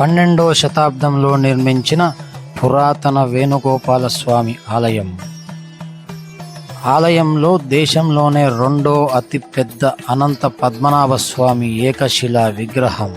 పన్నెండవ శతాబ్దంలో నిర్మించిన పురాతన వేణుగోపాల స్వామి ఆలయం. ఆలయంలో దేశంలోనే రెండో అతిపెద్ద అనంత పద్మనాభ స్వామి ఏకశిలా విగ్రహం.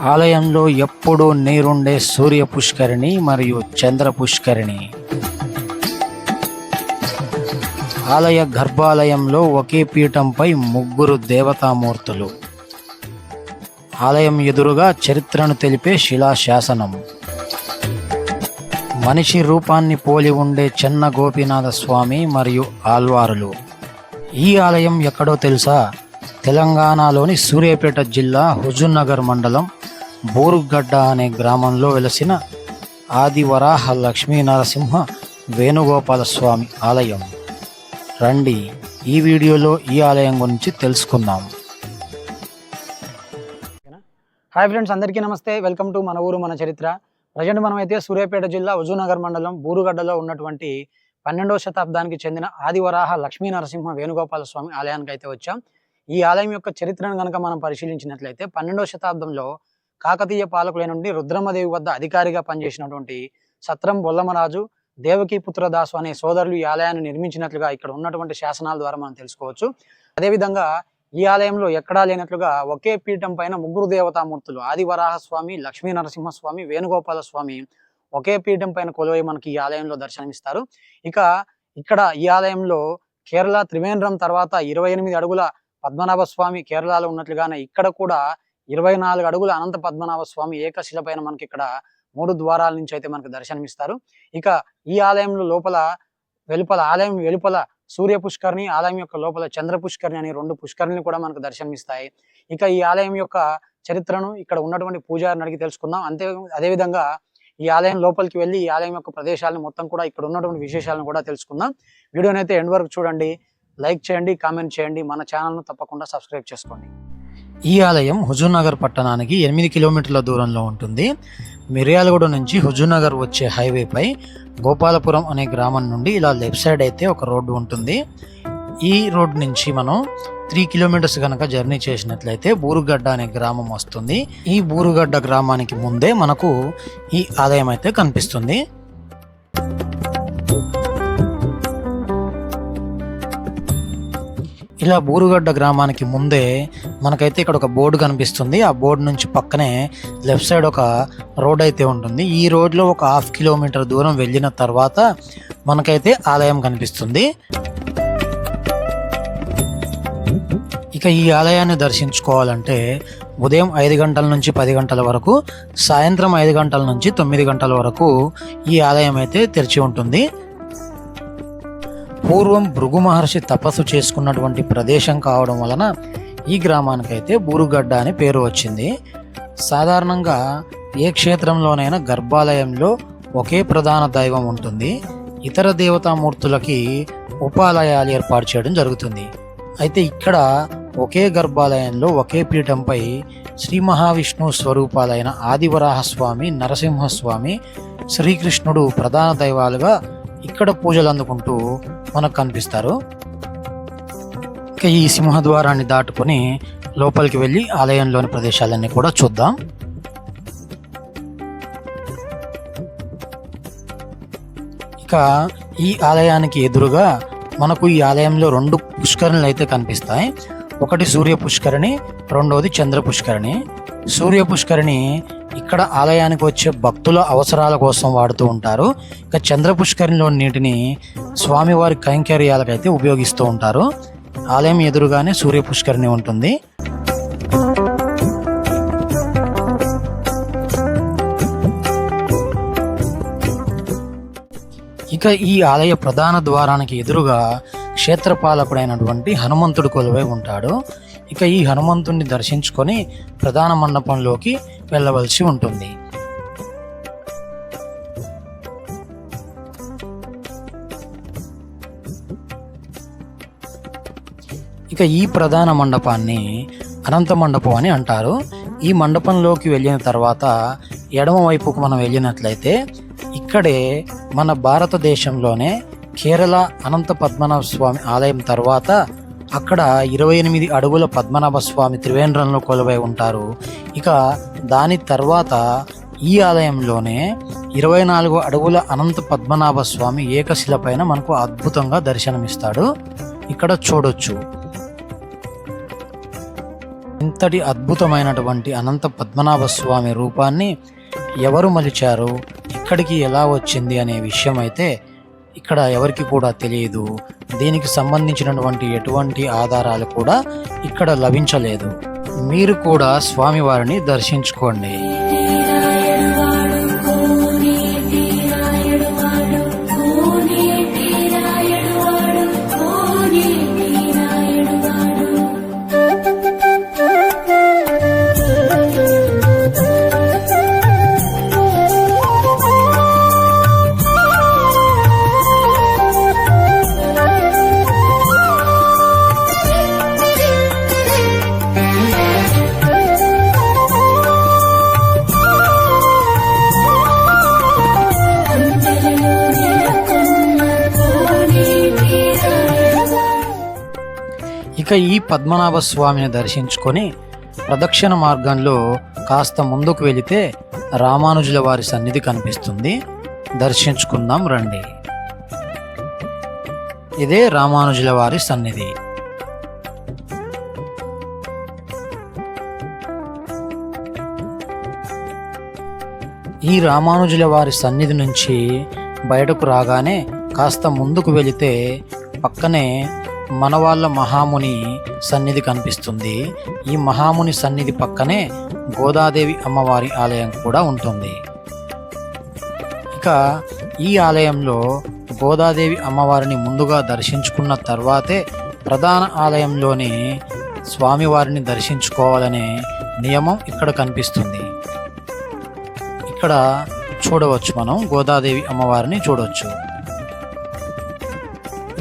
ఆలయంలో ఎప్పుడూ నీరుండే సూర్య పుష్కరిణి మరియు చంద్ర పుష్కరిణి ఆలయ గర్భాలయంలో ఒకే పీఠంపై ముగ్గురు దేవతామూర్తులు. ఆలయం ఎదురుగా చరిత్రను తెలిపే శిలాశాసనం. మనిషి రూపాన్ని పోలి ఉండే చెన్న గోపీనాథ స్వామి మరియు ఆల్వారులు ఈ ఆలయం ఎక్కడో తెలుసా? తెలంగాణలోని సూర్యాపేట జిల్లా హుజూర్నగర్ మండలం బోరుగడ్డ అనే గ్రామంలో వెలసిన ఆదివరాహ లక్ష్మీ నరసింహ వేణుగోపాల స్వామి ఆలయం. రండి ఈ వీడియోలో ఈ ఆలయం గురించి తెలుసుకుందాం. హాయ్ ఫ్రెండ్స్ అందరికీ నమస్తే. వెల్కమ్ టు మన ఊరు మన చరిత్ర. ప్రజెంట్ మనం అయితే సూర్యాపేట జిల్లా హుజూనగర్ మండలం బూరుగడ్డలో ఉన్నటువంటి పన్నెండవ శతాబ్దానికి చెందిన ఆదివరాహ లక్ష్మీ నరసింహ వేణుగోపాల స్వామి ఆలయానికి అయితే వచ్చాం. ఈ ఆలయం యొక్క చరిత్రను కనుక మనం పరిశీలించినట్లయితే పన్నెండవ శతాబ్దంలో కాకతీయ పాలకుల నుండి రుద్రమదేవి వద్ద అధికారిగా పనిచేసినటువంటి సత్రం బొల్లమరాజు దేవకీ పుత్రదాసు అనే సోదరులు ఈ ఆలయాన్ని నిర్మించినట్లుగా ఇక్కడ ఉన్నటువంటి శాసనాల ద్వారా మనం తెలుసుకోవచ్చు. అదేవిధంగా ఈ ఆలయంలో ఎక్కడా లేనట్లుగా ఒకే పీఠం పైన ముగ్గురు దేవతామూర్తులు ఆదివరాహ స్వామి లక్ష్మీ నరసింహ స్వామి వేణుగోపాల స్వామి ఒకే పీఠం పైన కొలువై మనకి ఈ ఆలయంలో దర్శనమిస్తారు. ఇక ఇక్కడ ఈ ఆలయంలో కేరళ త్రివేంద్రం తర్వాత ఇరవై ఎనిమిది అడుగుల పద్మనాభ స్వామి కేరళలో ఉన్నట్లుగానే ఇక్కడ కూడా ఇరవై నాలుగు అడుగుల అనంత పద్మనాభ స్వామి ఏకశిల పైన మనకి ఇక్కడ మూడు ద్వారాల నుంచి అయితే మనకు దర్శనమిస్తారు. ఇక ఈ ఆలయంలో లోపల వెలుపల ఆలయం వెలుపల సూర్య పుష్కరిణి ఆలయం యొక్క లోపల చంద్ర పుష్కరిణి అనే రెండు పుష్కరిణిలు కూడా మనకు దర్శనమిస్తాయి. ఇక ఈ ఆలయం యొక్క చరిత్రను ఇక్కడ ఉన్నటువంటి పూజారిని అడిగి తెలుసుకుందాం. అంతే అదేవిధంగా ఈ ఆలయం లోపలికి వెళ్ళి ఈ ఆలయం యొక్క ప్రదేశాలను మొత్తం కూడా ఇక్కడ ఉన్నటువంటి విశేషాలను కూడా తెలుసుకుందాం. వీడియోనైతే ఎండ్ వరకు చూడండి. లైక్ చేయండి కామెంట్ చేయండి. మన ఛానల్ను తప్పకుండా సబ్స్క్రైబ్ చేసుకోండి. ఈ ఆలయం హుజూర్నగర్ పట్టణానికి ఎనిమిది కిలోమీటర్ల దూరంలో ఉంటుంది. మిర్యాలగూడ నుంచి హుజూర్నగర్ వచ్చే హైవేపై గోపాలపురం అనే గ్రామం నుండి ఇలా లెఫ్ట్ సైడ్ అయితే ఒక రోడ్డు ఉంటుంది. ఈ రోడ్ నుంచి మనం త్రీ కిలోమీటర్స్ కనుక జర్నీ చేసినట్లయితే బూరుగడ్డ అనే గ్రామం వస్తుంది. ఈ బూరుగడ్డ గ్రామానికి ముందే మనకు ఈ ఆలయం అయితే కనిపిస్తుంది. ఇలా బూరుగడ్డ గ్రామానికి ముందే మనకైతే ఇక్కడ ఒక బోర్డు కనిపిస్తుంది. ఆ బోర్డు నుంచి పక్కనే లెఫ్ట్ సైడ్ ఒక రోడ్ అయితే ఉంటుంది. ఈ రోడ్లో ఒక హాఫ్ కిలోమీటర్ దూరం వెళ్ళిన తర్వాత మనకైతే ఆలయం కనిపిస్తుంది. ఇక ఈ ఆలయాన్ని దర్శించుకోవాలంటే ఉదయం ఐదు గంటల నుంచి పది గంటల వరకు సాయంత్రం ఐదు గంటల నుంచి తొమ్మిది గంటల వరకు ఈ ఆలయం అయితే తెరిచి ఉంటుంది. పూర్వం భృగు మహర్షి తపస్సు చేసుకున్నటువంటి ప్రదేశం కావడం వలన ఈ గ్రామానికైతే బూరుగడ్డ అని పేరు వచ్చింది. సాధారణంగా ఏ క్షేత్రంలోనైనా గర్భాలయంలో ఒకే ప్రధాన దైవం ఉంటుంది. ఇతర దేవతామూర్తులకి ఉపాలయాలు ఏర్పాటు చేయడం జరుగుతుంది. అయితే ఇక్కడ ఒకే గర్భాలయంలో ఒకే పీఠంపై శ్రీ మహావిష్ణు స్వరూపాలైన ఆదివరాహ స్వామి నరసింహస్వామి శ్రీకృష్ణుడు ప్రధాన దైవాలుగా ఇక్కడ పూజలు అందుకుంటూ మనకు కనిపిస్తారు. ఇక ఈ సింహద్వారాన్ని దాటుకొని లోపలికి వెళ్ళి ఆలయంలోని ప్రదేశాలన్నీ కూడా చూద్దాం. ఇక ఈ ఆలయానికి ఎదురుగా మనకు ఈ ఆలయంలో రెండు పుష్కరణలు అయితే కనిపిస్తాయి. ఒకటి సూర్య పుష్కరిణి రెండవది చంద్ర పుష్కరిణి సూర్య పుష్కరిణి ఇక్కడ ఆలయానికి వచ్చే భక్తుల అవసరాల కోసం వాడుతూ ఉంటారు. ఇక చంద్ర పుష్కరిణిలో నీటిని స్వామివారి కైంకర్యాలకైతే ఉపయోగిస్తూ ఉంటారు. ఆలయం ఎదురుగానే సూర్య పుష్కరిణి ఉంటుంది. ఇక ఈ ఆలయ ప్రధాన ద్వారానికి ఎదురుగా క్షేత్రపాలకుడైనటువంటి హనుమంతుడు కొలువై ఉంటాడు. ఇక ఈ హనుమంతుడిని దర్శించుకొని ప్రధాన మండపంలోకి వెళ్ళవలసి ఉంటుంది. ఇక ఈ ప్రధాన మండపాన్ని అనంత మండపం అని అంటారు. ఈ మండపంలోకి వెళ్ళిన తర్వాత ఎడమ వైపుకు మనం వెళ్ళినట్లయితే ఇక్కడే మన భారతదేశంలోనే కేరళ అనంత పద్మనాభ స్వామి ఆలయం తర్వాత అక్కడ ఇరవై ఎనిమిది అడుగుల పద్మనాభ స్వామి త్రివేంద్రంలో కొలువై ఉంటారు. ఇక దాని తర్వాత ఈ ఆలయంలోనే ఇరవై నాలుగు అడుగుల అనంత పద్మనాభ స్వామి ఏకశిల పైన మనకు అద్భుతంగా దర్శనమిస్తాడు. ఇక్కడ చూడొచ్చు. ఇంతటి అద్భుతమైనటువంటి అనంత పద్మనాభ స్వామి రూపాన్ని ఎవరు మలిచారు? ఇక్కడికి ఎలా వచ్చింది అనే విషయం అయితే ఇక్కడ ఎవరికి కూడా తెలియదు. దీనికి సంబంధించినటువంటి ఎటువంటి ఆధారాలు కూడా ఇక్కడ లభించలేదు. మీరు కూడా స్వామివారిని దర్శించుకోండి. ఇక ఈ పద్మనాభ స్వామిని దర్శించుకొని ప్రదక్షిణ మార్గంలో కాస్త ముందుకు వెళితే రామానుజుల వారి సన్నిధి కనిపిస్తుంది. దర్శించుకుందాం రండి. ఇదే రామానుజుల వారి సన్నిధి. ఈ రామానుజుల వారి సన్నిధి నుంచి బయటకు రాగానే కాస్త ముందుకు వెళితే పక్కనే మనవాళ్ళ మహాముని సన్నిధి కనిపిస్తుంది. ఈ మహాముని సన్నిధి పక్కనే గోదాదేవి అమ్మవారి ఆలయం కూడా ఉంటుంది. ఇక ఈ ఆలయంలో గోదాదేవి అమ్మవారిని ముందుగా దర్శించుకున్న తర్వాతే ప్రధాన ఆలయంలోని స్వామివారిని దర్శించుకోవాలనే నియమం ఇక్కడ కనిపిస్తుంది. ఇక్కడ చూడవచ్చు మనం గోదాదేవి అమ్మవారిని చూడవచ్చు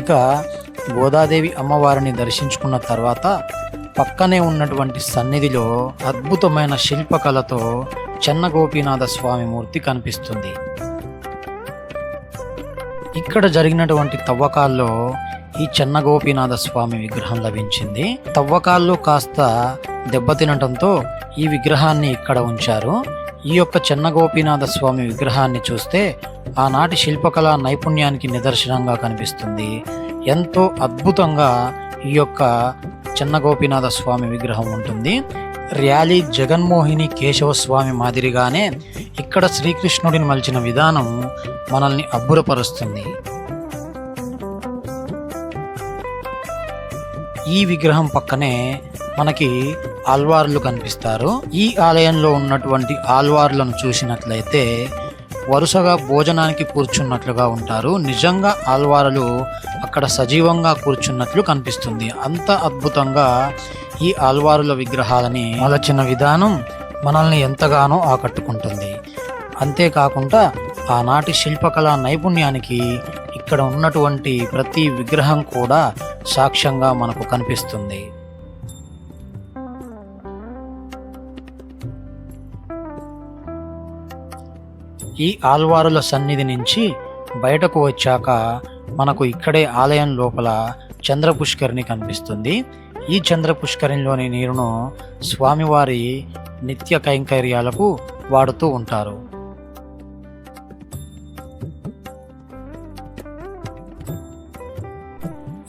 ఇక గోదాదేవి అమ్మవారిని దర్శించుకున్న తర్వాత పక్కనే ఉన్నటువంటి సన్నిధిలో అద్భుతమైన శిల్పకళతో చెన్న గోపీనాథ స్వామి మూర్తి కనిపిస్తుంది. ఇక్కడ జరిగినటువంటి తవ్వకాల్లో ఈ చెన్న గోపీనాథ స్వామి విగ్రహం లభించింది. తవ్వకాల్లో కాస్త దెబ్బతినటంతో ఈ విగ్రహాన్ని ఇక్కడ ఉంచారు. ఈ యొక్క చెన్న గోపీనాథ స్వామి విగ్రహాన్ని చూస్తే ఆనాటి శిల్పకళా నైపుణ్యానికి నిదర్శనంగా కనిపిస్తుంది. ఎంతో అద్భుతంగా ఈ యొక్క చిన్న గోపీనాథ స్వామి విగ్రహం ఉంటుంది. ర్యాలీ జగన్మోహిని కేశవ స్వామి మాదిరిగానే ఇక్కడ శ్రీకృష్ణుడిని మలిచిన విధానం మనల్ని అబ్బురపరుస్తుంది. ఈ విగ్రహం పక్కనే మనకి ఆల్వార్లు కనిపిస్తారు. ఈ ఆలయంలో ఉన్నటువంటి ఆల్వార్లను చూసినట్లయితే వరుసగా భోజనానికి కూర్చున్నట్లుగా ఉంటారు. నిజంగా ఆల్వారులు అక్కడ సజీవంగా కూర్చున్నట్లు కనిపిస్తుంది. అంత అద్భుతంగా ఈ ఆల్వారుల విగ్రహాలని మలచిన విధానం మనల్ని ఎంతగానో ఆకట్టుకుంటుంది. అంతేకాకుండా ఆనాటి శిల్పకళా నైపుణ్యానికి ఇక్కడ ఉన్నటువంటి ప్రతి విగ్రహం కూడా సాక్ష్యంగా మనకు కనిపిస్తుంది. ఈ ఆల్వారుల సన్నిధి నుంచి బయటకు వచ్చాక మనకు ఇక్కడే ఆలయం లోపల చంద్రపుష్కరిణి కనిపిస్తుంది. ఈ చంద్రపుష్కరిణిలోని నీరును స్వామివారి నిత్య కైంకర్యాలకు వాడుతూ ఉంటారు.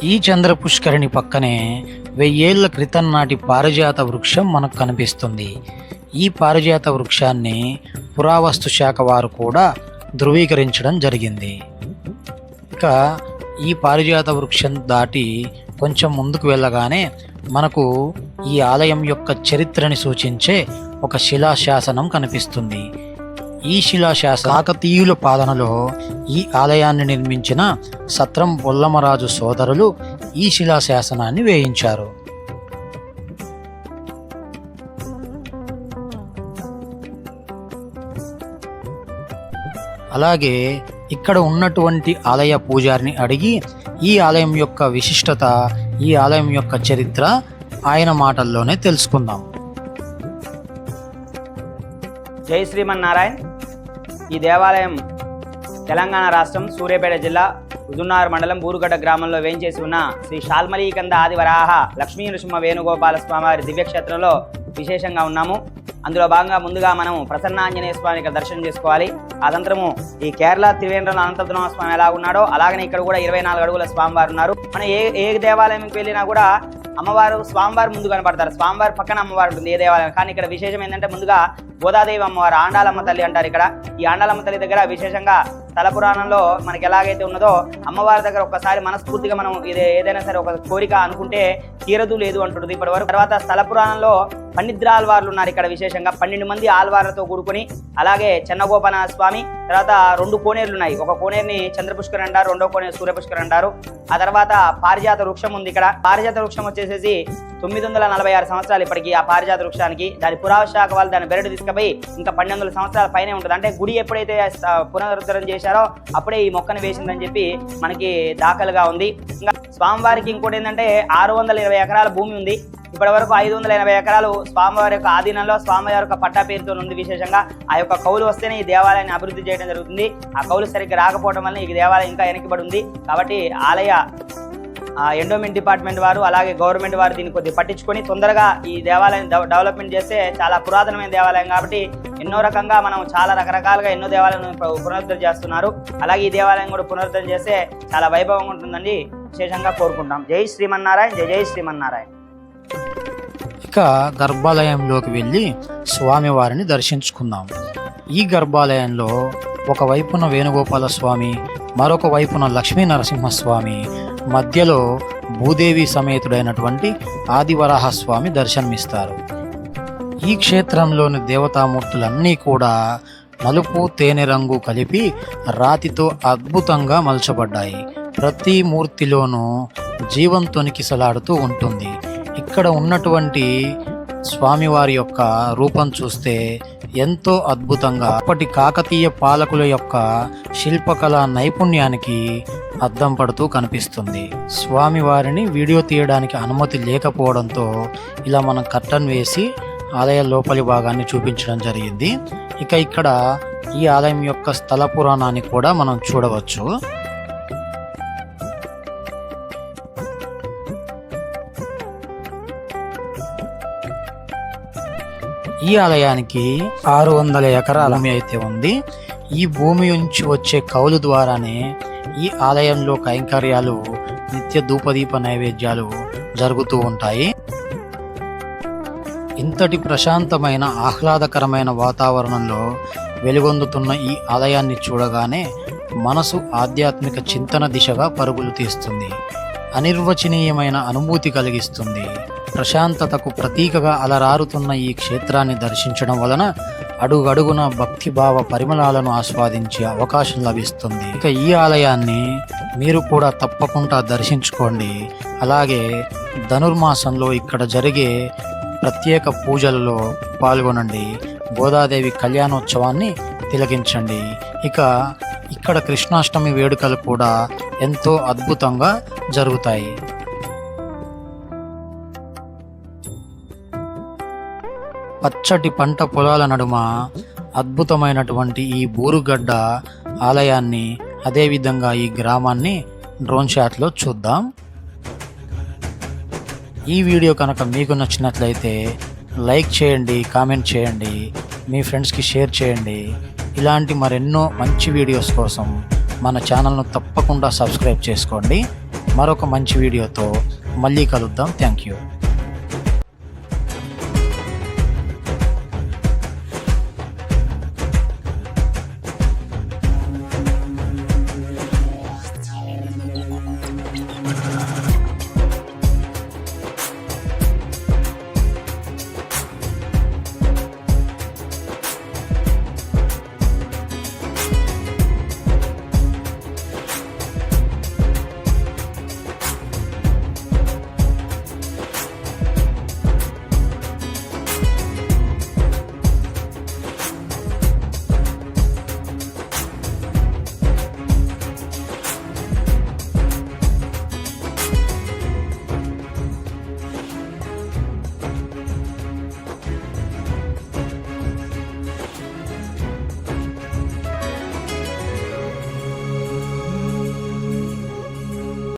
ఈ చంద్ర పుష్కరిణి పక్కనే వెయ్యేళ్ళ క్రితం నాటి పారిజాత వృక్షం మనకు కనిపిస్తుంది. ఈ పారిజాత వృక్షాన్ని పురావస్తు శాఖ వారు కూడా ధృవీకరించడం జరిగింది. ఇక ఈ పారిజాత వృక్షం దాటి కొంచెం ముందుకు వెళ్ళగానే మనకు ఈ ఆలయం యొక్క చరిత్రని సూచించే ఒక శిలాశాసనం కనిపిస్తుంది. ఈ శిలాశాసనం కాకతీయుల పాలనలో ఈ ఆలయాన్ని నిర్మించిన సత్రం బొల్లమరాజు సోదరులు ఈ శిలాశాసనాన్ని వేయించారు. అలాగే ఇక్కడ ఉన్నటువంటి ఆలయ పూజారిని అడిగి ఈ ఆలయం యొక్క విశిష్టత ఈ ఆలయం యొక్క చరిత్ర ఆయన మాటల్లోనే తెలుసుకుందాం. జై శ్రీమన్నారాయణ. ఈ దేవాలయం తెలంగాణ రాష్ట్రం సూర్యాపేట జిల్లా హుజున్నార్ మండలం బూరుగడ్డ గ్రామంలో వేయించేసి ఉన్న శ్రీ షాల్మలీకంద ఆదివరాహ లక్ష్మీ నృసింహ వేణుగోపాల స్వామివారి దివ్యక్షేత్రంలో విశేషంగా ఉన్నాము. అందులో భాగంగా ముందుగా మనం ప్రసన్నాంజనేయ స్వామి ఇక్కడ దర్శనం చేసుకోవాలి. అనంతరము ఈ కేరళ త్రివేంద్రం అనంతద్రమ స్వామి ఎలా ఉన్నాడో అలాగనే ఇక్కడ కూడా ఇరవై నాలుగు అడుగుల స్వామివారు ఉన్నారు. మనం ఏ ఏ దేవాలయంకి వెళ్ళినా కూడా అమ్మవారు స్వామివారు ముందు కనపడతారు. స్వామివారి పక్కన అమ్మవారు ఉంటుంది ఏ దేవాలయం. కానీ ఇక్కడ విశేషం ఏంటంటే ముందుగా గోదాదేవి అమ్మవారు ఆండాలమ్మ తల్లి అంటారు ఇక్కడ. ఈ ఆండాలమ్మ తల్లి దగ్గర విశేషంగా స్థల పురాణంలో మనకి ఎలాగైతే ఉన్నదో అమ్మవారి దగ్గర ఒక్కసారి మనస్ఫూర్తిగా మనం ఇది ఏదైనా సరే ఒక కోరిక అనుకుంటే తీరదు లేదు అంటుంది ఇప్పటి వరకు తర్వాత స్థల పురాణంలో పన్నిద్ర ఆల్వార్లు ఉన్నారు ఇక్కడ విశేషంగా. పన్నెండు మంది ఆల్వార్లతో కూడుకుని అలాగే చెన్నగోపన స్వామి తర్వాత రెండు కోనేరులు ఉన్నాయి ఒక కోనేరుని చంద్రపుష్కర్ అంటారు రెండో కోనేరు సూర్యపుష్కర్ అంటారు. ఆ తర్వాత పారిజాత వృక్షం ఉంది ఇక్కడ. పారిజాత వృక్షం వచ్చేసేసి తొమ్మిది వందల నలభై ఆరు సంవత్సరాలు ఇప్పటికి ఆ పారిజాత వృక్షానికి. దాని పురావశాఖ వాళ్ళు దాని బెరడు తీసుకుపోయి ఇంకా పన్నెండు వందల సంవత్సరాల పైనే ఉంటుంది. అంటే గుడి ఎప్పుడైతే పునరుద్ధరణ చేశారో అప్పుడే ఈ మొక్కను వేసిందని చెప్పి మనకి దాఖలుగా ఉంది. ఇంకా స్వామివారికి ఇంకోటి ఏంటంటే ఆరు వందల ఇరవై ఎకరాల భూమి ఉంది. ఇప్పటి వరకు ఐదు వందల ఎనభై ఎకరాలు స్వామివారి యొక్క ఆధీనంలో స్వామివారి యొక్క పట్టా పేరుతో ఉంది విశేషంగా. ఆ యొక్క కౌలు వస్తేనే ఈ దేవాలయాన్ని అభివృద్ధి చేయడం జరుగుతుంది. ఆ కౌలు సరిగ్గా రాకపోవడం వల్ల ఈ దేవాలయం ఇంకా వెనకబడి ఉంది. కాబట్టి ఆలయ ఎండోమెంట్ డిపార్ట్మెంట్ వారు అలాగే గవర్నమెంట్ వారు దీన్ని కొద్దిగా పట్టించుకొని తొందరగా ఈ దేవాలయం డెవ- డెవలప్మెంట్ చేస్తే చాలా పురాతనమైన దేవాలయం కాబట్టి ఎన్నో రకంగా మనం చాలా రకరకాలుగా ఎన్నో దేవాలయాలను పునరుద్ధరణ చేస్తున్నారు. అలాగే ఈ దేవాలయం కూడా పునరుద్ధరణ చేస్తే చాలా వైభవంగా ఉంటుందండి. విశేషంగా కోరుకుంటాం. జై శ్రీమన్నారాయణ జై జై శ్రీమన్నారాయణ. ఇక గర్భాలయంలోకి వెళ్ళి స్వామివారిని దర్శించుకుందాం. ఈ గర్భాలయంలో ఒక వైపున వేణుగోపాల స్వామి మరొక వైపున లక్ష్మీ నరసింహస్వామి మధ్యలో భూదేవి సమేతుడైనటువంటి ఆదివరాహ స్వామి దర్శనమిస్తారు. ఈ క్షేత్రంలోని దేవతామూర్తులన్నీ కూడా నలుపు తేనె రంగు కలిపి రాతితో అద్భుతంగా మలచబడ్డాయి. ప్రతి మూర్తిలోనూ జీవం సలాడుతూ ఉంటుంది. ఇక్కడ ఉన్నటువంటి స్వామివారి యొక్క రూపం చూస్తే ఎంతో అద్భుతంగా అప్పటి కాకతీయ పాలకుల యొక్క శిల్పకళ నైపుణ్యానికి అద్దం పడుతూ కనిపిస్తుంది. స్వామివారిని వీడియో తీయడానికి అనుమతి లేకపోవడంతో ఇలా మనం కర్టన్ వేసి ఆలయ లోపలి భాగాన్ని చూపించడం జరిగింది. ఇక ఇక్కడ ఈ ఆలయం యొక్క స్థల పురాణాన్ని కూడా మనం చూడవచ్చు. ఈ ఆలయానికి ఆరు వందల ఎకరాల భూమి అయితే ఉంది. ఈ భూమి నుంచి వచ్చే కౌలు ద్వారానే ఈ ఆలయంలో కైంకర్యాలు నిత్య ధూపదీప నైవేద్యాలు జరుగుతూ ఉంటాయి. ఇంతటి ప్రశాంతమైన ఆహ్లాదకరమైన వాతావరణంలో వెలుగొందుతున్న ఈ ఆలయాన్ని చూడగానే మనసు ఆధ్యాత్మిక చింతన దిశగా పరుగులు తీస్తుంది. అనిర్వచనీయమైన అనుభూతి కలిగిస్తుంది. ప్రశాంతతకు ప్రతీకగా అలరారుతున్న ఈ క్షేత్రాన్ని దర్శించడం వలన అడుగడుగున భక్తిభావ పరిమళాలను ఆస్వాదించే అవకాశం లభిస్తుంది. ఇక ఈ ఆలయాన్ని మీరు కూడా తప్పకుండా దర్శించుకోండి. అలాగే ధనుర్మాసంలో ఇక్కడ జరిగే ప్రత్యేక పూజలలో పాల్గొనండి. గోదాదేవి కళ్యాణోత్సవాన్ని తిలకించండి. ఇక ఇక్కడ కృష్ణాష్టమి వేడుకలు కూడా ఎంతో అద్భుతంగా జరుగుతాయి. పచ్చటి పంట పొలాల నడుమ అద్భుతమైనటువంటి ఈ బూరుగడ్డ ఆలయాన్ని అదేవిధంగా ఈ గ్రామాన్ని డ్రోన్ షాట్లో చూద్దాం. ఈ వీడియో కనుక మీకు నచ్చినట్లయితే లైక్ చేయండి కామెంట్ చేయండి మీ ఫ్రెండ్స్కి షేర్ చేయండి. ఇలాంటి మరెన్నో మంచి వీడియోస్ కోసం మన ఛానల్ను తప్పకుండా సబ్స్క్రైబ్ చేసుకోండి. మరొక మంచి వీడియోతో మళ్ళీ కలుద్దాం. Thank you.